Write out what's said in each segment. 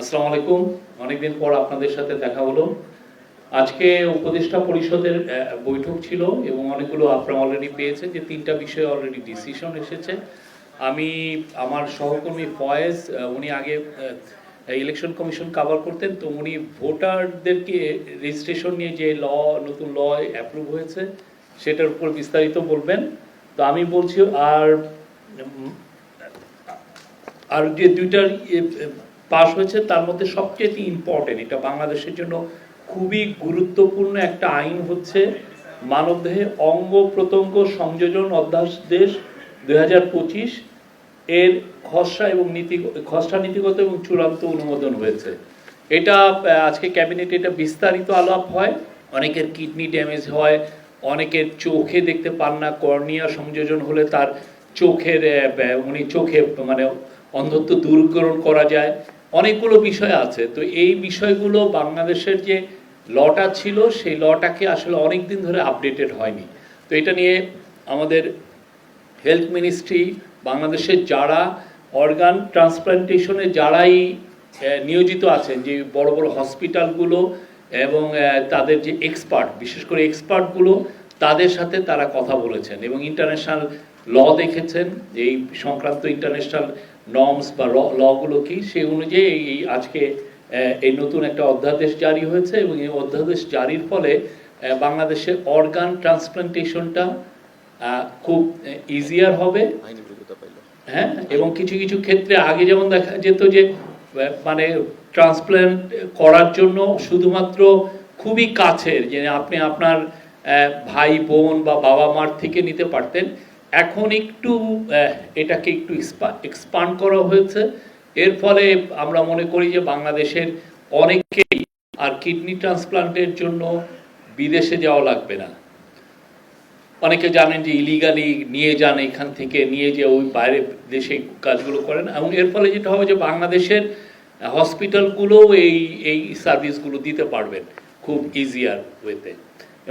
আসসালামু আলাইকুম। অনেকদিন পর আপনাদের সাথে দেখা হলো। আজকে উপদেষ্টা পরিষদের বৈঠক ছিল এবং অনেকগুলো আপনারা অলরেডি পেয়েছে যে তিনটা বিষয়ে অলরেডি ডিসিশন এসেছে। আমি, আমার সহকর্মী ফয়েজ উনি আগে ইলেকশন কমিশন কাভার করতেন, তো উনি ভোটারদেরকে রেজিস্ট্রেশন নিয়ে যে ল নতুন ল অ্যাপ্রুভ হয়েছে, সেটার উপর বিস্তারিত বলবেন। তো আমি বলছি, আর আর যে দুইটার পাস হয়েছে, তার মধ্যে সবচেয়ে ইম্পর্টেন্ট এটা বাংলাদেশের জন্য খুবই গুরুত্বপূর্ণ একটা আইন হচ্ছে মানবদেহে অঙ্গ প্রত্যঙ্গ সংযোজন অধ্যাদেশ দুই হাজার পঁচিশ এর খসড়া এবং নীতি, খসড়া নীতিগত এবং চূড়ান্ত অনুমোদন হয়েছে। এটা আজকে ক্যাবিনেটে এটা বিস্তারিত আলাপ হয়। অনেকের কিডনি ড্যামেজ হয়, অনেকের চোখে দেখতে পান না, কর্নিয়া সংযোজন হলে তার চোখের উনি চোখে মানে অন্ধত্ব দূরীকরণ করা যায়। অনেকগুলো বিষয় আছে। তো এই বিষয়গুলো বাংলাদেশের যে লটা ছিল, সেই লটাকে আসলে অনেক দিন ধরে আপডেটেড হয়নি। তো এটা নিয়ে আমাদের হেলথ মিনিস্ট্রি বাংলাদেশের যারা অর্গান ট্রান্সপ্লান্টেশনে যারাই নিয়োজিত আছেন, যে বড় বড় হসপিটালগুলো এবং তাদের যে এক্সপার্ট বিশেষ করে এক্সপার্টগুলো তাদের সাথে তারা কথা বলেছেন এবং ইন্টারন্যাশনাল ল দেখেছেন এই সংক্রান্ত ইন্টারন্যাশনাল নর্মস বা লগুলো কি? সেই অনুযায়ী এই- আজকে এই নতুন একটা অধ্যাদেশ জারি হয়েছে এবং এই অধ্যাদেশ জারির ফলে বাংলাদেশে অর্গান ট্রান্সপ্লান্টেশনটা খুব ইজিয়ার হবে। হ্যাঁ? এবং কিছু কিছু ক্ষেত্রে আগে যেমন দেখা যেত যে মানে ট্রান্সপ্ল্যান্ট করার জন্য শুধুমাত্র খুবই কাছের, যে আপনি আপনার ভাই বোন বা বাবা মার থেকে নিতে পারতেন। এখন একটু এটাকে একটু এক্সপান্ড করা হয়েছে। এর ফলে আমরা মনে করি যে বাংলাদেশের অনেকেই আর কিডনি ট্রান্সপ্লান্টের জন্য বিদেশে যাওয়া লাগবে না। অনেকে জানেন যে ইলিগালি নিয়ে যান এখান থেকে, নিয়ে যে ওই বাইরে দেশে কাজগুলো করেন। এবং এর ফলে যেটা হবে যে বাংলাদেশের হসপিটালগুলোও এই এই সার্ভিসগুলো দিতে পারবেন খুব ইজিয়ার ওয়েতে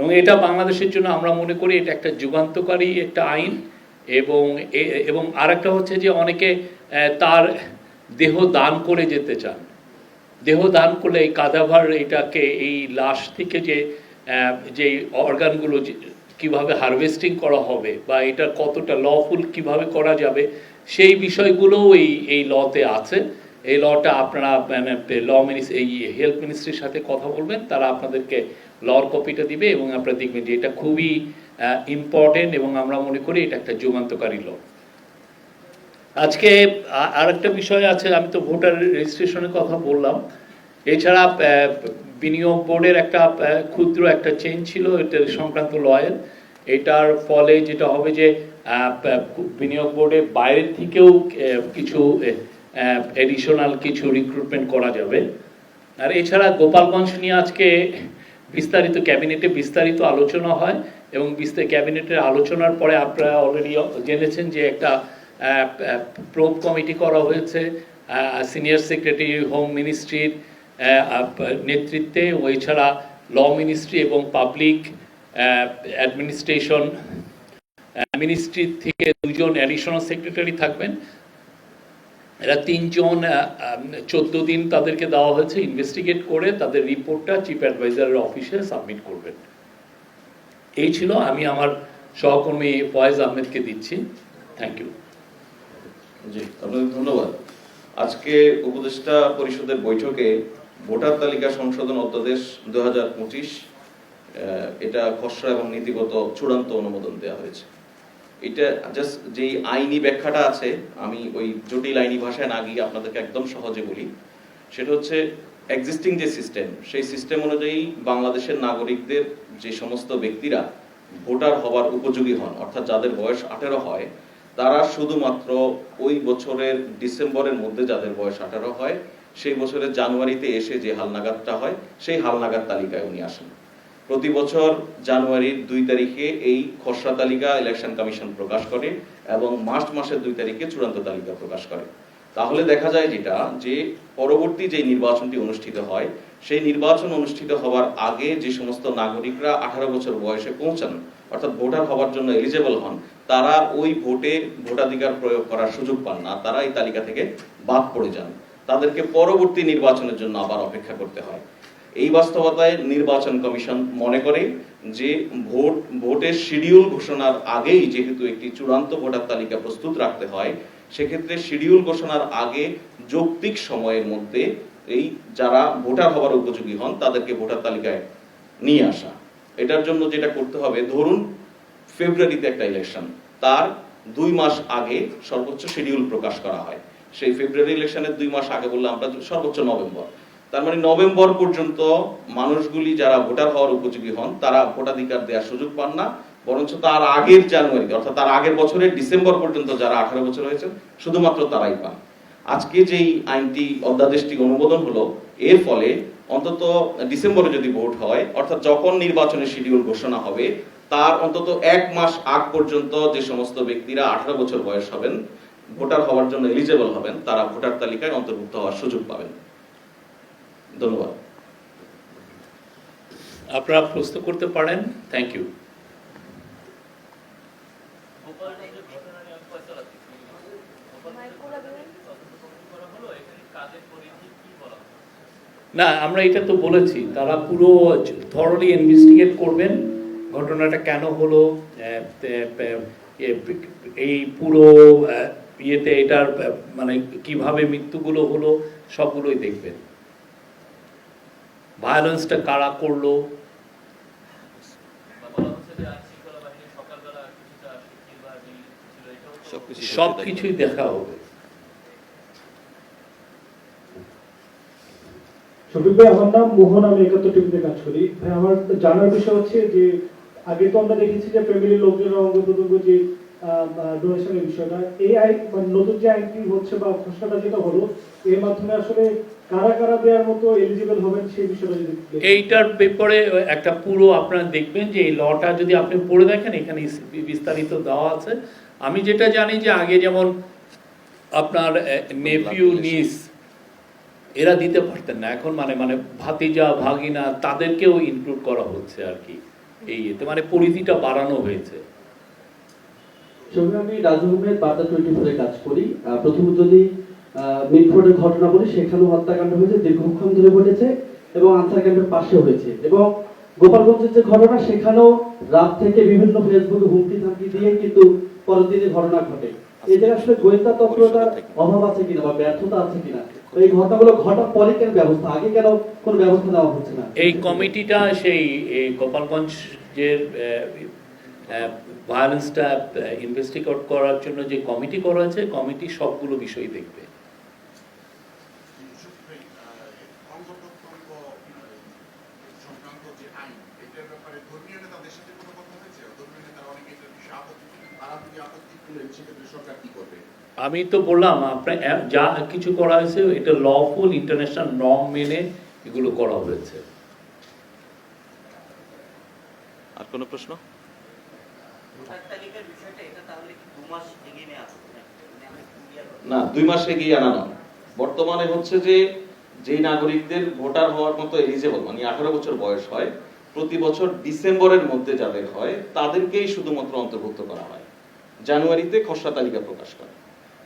এবং এটা বাংলাদেশের জন্য আমরা মনে করি এটা একটা যুগান্তকারী একটা আইন এবং এবং আরেকটা হচ্ছে যে অনেকে তার দেহ দান করে যেতে চান। দেহ দান করলে এই কাদাভার এটাকে, এই লাশ থেকে যে যে অর্গানগুলো কীভাবে হারভেস্টিং করা হবে বা এটা কতটা লফুল কীভাবে করা যাবে, সেই বিষয়গুলোও এই এই লতে আছে। এই লটা আপনারা ল মিনিস এই হেলথ মিনিস্ট্রির সাথে কথা বলবেন, তারা আপনাদেরকে লর কপিটা দিবে এবং আপনারা দেখবেন যে এটা খুবই ইম্পর্টেন্ট এবং আমরা মনে করি এটা একটা যুগান্তকারী ল আজকে আরেকটা বিষয় আছে, আমি তো ভোটার রেজিস্ট্রেশনের কথা বললাম। এছাড়া বিনিয়োগ বোর্ডের একটা ক্ষুদ্র একটা চেঞ্জ ছিল, এটা সংক্রান্ত লয়ের এটার ফলে যেটা হবে যে বিনিয়োগ বোর্ডে বাইরের থেকেও কিছু এডিশনাল কিছু রিক্রুটমেন্ট করা যাবে। আর এছাড়া গোপালগঞ্জ নিয়ে আজকে বিস্তারিত ক্যাবিনেটে বিস্তারিত আলোচনা হয় এবং বিস্তার ক্যাবিনেটের আলোচনার পরে আপনারা অলরেডি জেনেছেন যে একটা প্রোব কমিটি করা হয়েছে সিনিয়র সেক্রেটারি হোম মিনিস্ট্রির নেতৃত্বে ও এছাড়া ল মিনিস্ট্রি এবং পাবলিক অ্যাডমিনিস্ট্রেশন মিনিস্ট্রি থেকে দুজন অ্যাডিশনাল সেক্রেটারি থাকবেন। এরা তিনজন চোদ্দ দিন তাদেরকে দেওয়া হয়েছে ইনভেস্টিগেট করে তাদের রিপোর্টটা চিফ অ্যাডভাইজারের অফিসে সাবমিট করবেন। এই ছিল আমি আমার সহকর্মী ফয়েজ আহমেদকে দিচ্ছি। থ্যাংক ইউ জি, আপনাদের ধন্যবাদ। আজকে উপদেষ্টা পরিষদের বৈঠকে ভোটার তালিকা সংশোধন অধ্যাদেশ দু হাজার পঁচিশ এটা খসড়া এবং নীতিগত চূড়ান্ত অনুমোদন দেওয়া হয়েছে। এটা জাস্ট যেই আইনি ব্যাখ্যাটা আছে, আমি ওই জটিল আইনি ভাষায় না গিয়ে আপনাদেরকে একদম সহজে বলি, সেটা হচ্ছে এক্সিস্টিং যে সিস্টেম সেই সিস্টেম অনুযায়ী বাংলাদেশের নাগরিকদের যে সমস্ত ব্যক্তিরা ভোটার হওয়ার উপযোগী হন, অর্থাৎ যাদের বয়স আঠেরো হয়, তারা শুধুমাত্র ওই বছরের ডিসেম্বরের মধ্যে যাদের বয়স আঠারো হয়, সেই বছরের জানুয়ারিতে এসে যে হালনাগাদটা হয়, সেই হালনাগাদ তালিকায় উনি আসেন। প্রতি বছর জানুয়ারির দুই তারিখে এই খসড়া তালিকা ইলেকশন কমিশন প্রকাশ করে এবং মার্চ মাসের দুই তারিখে চূড়ান্ত তালিকা প্রকাশ করে। তাহলে দেখা যায় যেটা, যে পরবর্তী যে নির্বাচনটি অনুষ্ঠিত হয়, সেই নির্বাচন অনুষ্ঠিত হওয়ার আগে যে সমস্ত নাগরিকরা আঠারো বছর বয়সে পৌঁছান, অর্থাৎ ভোটার হওয়ার জন্য এলিজেবল হন, তারা ওই ভোটে ভোটাধিকার প্রয়োগ করার সুযোগ পান না, তারা এই তালিকা থেকে বাদ পড়ে যান। তাদেরকে পরবর্তী নির্বাচনের জন্য আবার অপেক্ষা করতে হয়। এই বাস্তবতায় নির্বাচন কমিশন মনে করে যে ভোট, ভোটের শিডিউল ঘোষণার আগেই যেহেতু একটি চূড়ান্ত ভোটার তালিকা প্রস্তুত রাখতে হয়, সেক্ষেত্রে শিডিউল ঘোষণার আগে যৌক্তিক সময়ের মধ্যে এই যারা ভোটার হওয়ার উপযোগী হন, তাদেরকে ভোটার তালিকায় নিয়ে আসা। এটার জন্য যেটা করতে হবে, ধরুন ফেব্রুয়ারিতে একটা ইলেকশন, তার দুই মাস আগে সর্বোচ্চ শিডিউল প্রকাশ করা হয়। সেই ফেব্রুয়ারি ইলেকশনের দুই মাস আগে বললে আমরা সর্বোচ্চ নভেম্বর। তার মানে নভেম্বর পর্যন্ত মানুষগুলি যারা ভোটার হওয়ার উপযোগী হন, তারা ভোটাধিকার দেওয়ার সুযোগ পান না, বরঞ্চ তার আগের জানুয়ারি, অর্থাৎ তার আগের বছরের ডিসেম্বর পর্যন্ত যারা আঠারো বছর হয়েছেন, শুধুমাত্র তারাই পান। আজকে যেই আইনটি অধ্যাদেশটি অনুমোদন হলো, এর ফলে অন্তত ডিসেম্বরে যদি ভোট হয়, অর্থাৎ যখন নির্বাচনের শিডিউল ঘোষণা হবে, তার অন্তত এক মাস আগ পর্যন্ত যে সমস্ত ব্যক্তিরা আঠারো বছর বয়স হবেন, ভোটার হওয়ার জন্য এলিজেবল হবেন, তারা ভোটার তালিকায় অন্তর্ভুক্ত হওয়ার সুযোগ পাবেন। ধন্যবাদ আপনারা প্রশ্ন করতে পারেন থ্যাংক ইউ? না, আমরা এটা তো বলেছি, তারা পুরো থরলি ইনভেস্টিগেট করবেন, ঘটনাটা কেন হলো এই পুরো ইয়েতে এটার মানে কীভাবে মৃত্যুগুলো হলো, সবগুলোই দেখবেন ভায়োলেন্সটা কারা করল? সব কিছুই দেখা হবে। শফিক ভাই, আমার নাম মোহন, আমি একাত্তর টিভিতে কাজ করি। ভাই, আমার জানার বিষয় হচ্ছে যে, আগে তো আমরা দেখেছি যে ফ্যামিলির লোকজনের অঙ্গ প্রত্যঙ্গ যে ডোনেশনের বিষয়টা। এই আইন মানে নতুন যে আইনটি হচ্ছে বা ঘোষণাটা যেটা হলো এর মাধ্যমে আসলে কারা কারা দেওয়ার মতো এলিজিবল হবেন সেই বিষয়টা যদি এইটার ব্যাপারে একটা পুরো আপনারা দেখবেন যে এই লটা যদি আপনি পড়ে দেখেন এখানে বিস্তারিত দেওয়া আছে। আমি যেটা জানি যে আগে যেমন আপনার নেফিউ নিস এরা দিতে পারতেন না। এখন মানে মানে ভাতিজা ভাগিনা তাদেরকেও ইনক্লুড করা হচ্ছে আর কি। এই এতে মানে পরিধিটা বাড়ানো হয়েছে। সঙ্গে আমি রাজু আহমেদ বার্তা টোয়েন্টি ফোরে কাজ করি। প্রথমত যদি মিটফোর্ডের ঘটনা বলি, সেখানেও হত্যাকাণ্ড হয়েছে, দীর্ঘক্ষণ ধরে ঘটেছে এবং আনসার ক্যাম্পের পাশে হয়েছে। এবং গোপালগঞ্জের যে ঘটনা, সেখানেও রাত থেকে বিভিন্ন ফেসবুকে হুমকি থামকি দিয়ে কিন্তু পরের দিনে ঘটনা ঘটে। এই আসলে গোয়েন্দা তৎপরতার অভাব আছে কিনা বা ব্যর্থতা আছে কিনা? এই ঘটনাগুলো ঘটার পরে কেন ব্যবস্থা, আগে কেন কোনো ব্যবস্থা নেওয়া হচ্ছে না? এই কমিটিটা সেই, এই গোপালগঞ্জের ভায়োলেন্সটা ইনভেস্টিগেট করার জন্য যে কমিটি করা হয়েছে কমিটি সবগুলো বিষয় দেখবে। আমি তো বললাম, আপনার যা কিছু করা হয়েছে, এটা লফুল ইন্টারন্যাশনাল নর্ম মেনে এগুলো করা হয়েছে। আর কোনো প্রশ্ন? না, দুই মাস এগিয়ে আনা নয় বর্তমানে হচ্ছে যে যে নাগরিকদের ভোটার হওয়ার মতো এলিজেবল মানে আঠারো বছর বয়স হয়, প্রতি বছর ডিসেম্বরের মধ্যে যাদের হয়, তাদেরকেই শুধুমাত্র অন্তর্ভুক্ত করা হয়। জানুয়ারিতে খসড়া তালিকা প্রকাশ করে।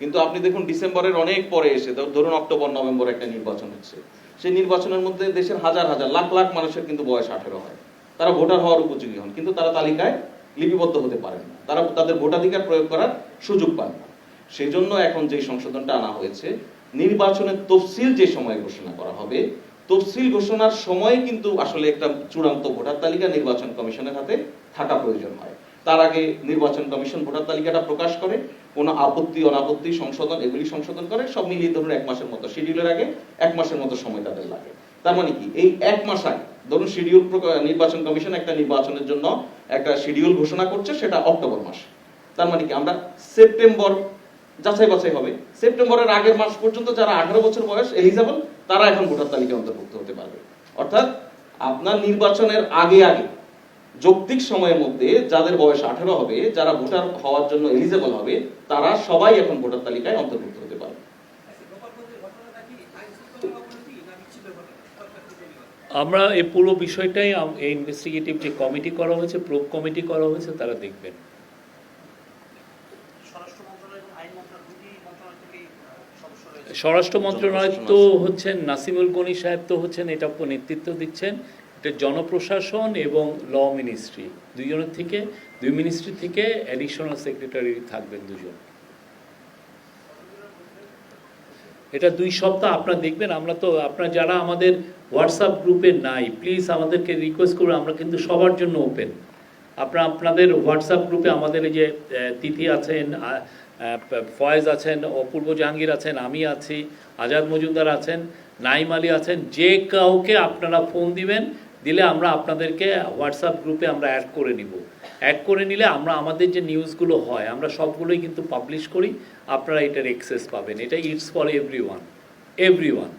কিন্তু আপনি দেখুন, ডিসেম্বরের অনেক পরে এসে ধরুন অক্টোবর, নভেম্বর একটা নির্বাচন হচ্ছে। সেই নির্বাচনের মধ্যে দেশের হাজার হাজার, লাখ লাখ মানুষের কিন্তু বয়স আঠেরো হয়। তারা ভোটার হওয়ার উপযোগী হন, কিন্তু তারা তালিকায় লিপিবদ্ধ হতে পারেন তারা তাদের ভোটাধিকার প্রয়োগ করার সুযোগ পান না। সেই জন্য এখন যে সংশোধনটা আনা হয়েছে, নির্বাচনের তফসিল যে সময় ঘোষণা করা হবে, তফসিল ঘোষণার সময় কিন্তু আসলে একটা চূড়ান্ত ভোটার তালিকা নির্বাচন কমিশনের হাতে থাকা প্রয়োজন হয়। তার আগে নির্বাচন কমিশন ভোটার তালিকাটা প্রকাশ করে, কোনো আপত্তি, অনাপত্তি সংশোধন, এগুলি সংশোধন করে, সব মিলিয়ে ধরুন এক মাসের মতো শিডিউলের আগে এক মাসের মতো সময় তাদের লাগে। তার মানে কি? এই এক মাস আগে ধরুন শিডিউল নির্বাচন কমিশন একটা নির্বাচনের জন্য একটা শিডিউল ঘোষণা করছে, সেটা অক্টোবর মাস। তার মানে কি? আমরা সেপ্টেম্বর যাচাই বাছাই হবে। সেপ্টেম্বরের আগের মাস পর্যন্ত যারা আঠারো বছর বয়স এলিজেবল তারা এখন ভোটার তালিকায় অন্তর্ভুক্ত হতে পারবে। অর্থাৎ আপনার নির্বাচনের আগে আগে, যৌক্তিক সময়ের মধ্যে যাদের বয়স আঠারো হবে, যারা ভোটার হওয়ার জন্য এলিজেবল হবে, তারা সবাই এখন ভোটার তালিকায় অন্তর্ভুক্ত হতে পারবে। আমরা এই পুরো বিষয়টাই এই ইনভেস্টিগেটিভ যে কমিটি করা হয়েছে প্রোব কমিটি করা হয়েছে তারা দেখবেন। স্বরাষ্ট্র মন্ত্রণালয় তো হচ্ছেন নাসিমুল গনি সাহেব তো হচ্ছেন এটা নেতৃত্ব দিচ্ছেন। এটা জনপ্রশাসন এবং ল মিনিস্ট্রি দুইজনের থেকে দুই মিনিস্ট্রি থেকে অ্যাডিশনাল সেক্রেটারি থাকবেন দুজন। এটা দুই সপ্তাহ আপনারা দেখবেন, আমরা তো, আপনার যারা আমাদের হোয়াটসঅ্যাপ গ্রুপে নাই প্লিজ আমাদেরকে রিকোয়েস্ট করুন, আমরা কিন্তু সবার জন্য ওপেন আপনার, আপনাদের হোয়াটসঅ্যাপ গ্রুপে আমাদের এই যে তিথি আছেন ফয়েজ আছেন, অপূর্ব জাহাঙ্গীর আছেন, আমি আছি, আজাদ মজুমদার আছেন, নাইম আলী আছেন, যে কাউকে আপনারা ফোন দিবেন দিলে আমরা আপনাদেরকে হোয়াটসঅ্যাপ গ্রুপে আমরা অ্যাড করে নিব। অ্যাড করে নিলে আমরা আমাদের যে নিউজগুলো হয়, আমরা সবগুলোই কিন্তু পাবলিশ করি। আপনারা এটার এক্সেস পাবেন। এটা it's for everyone every one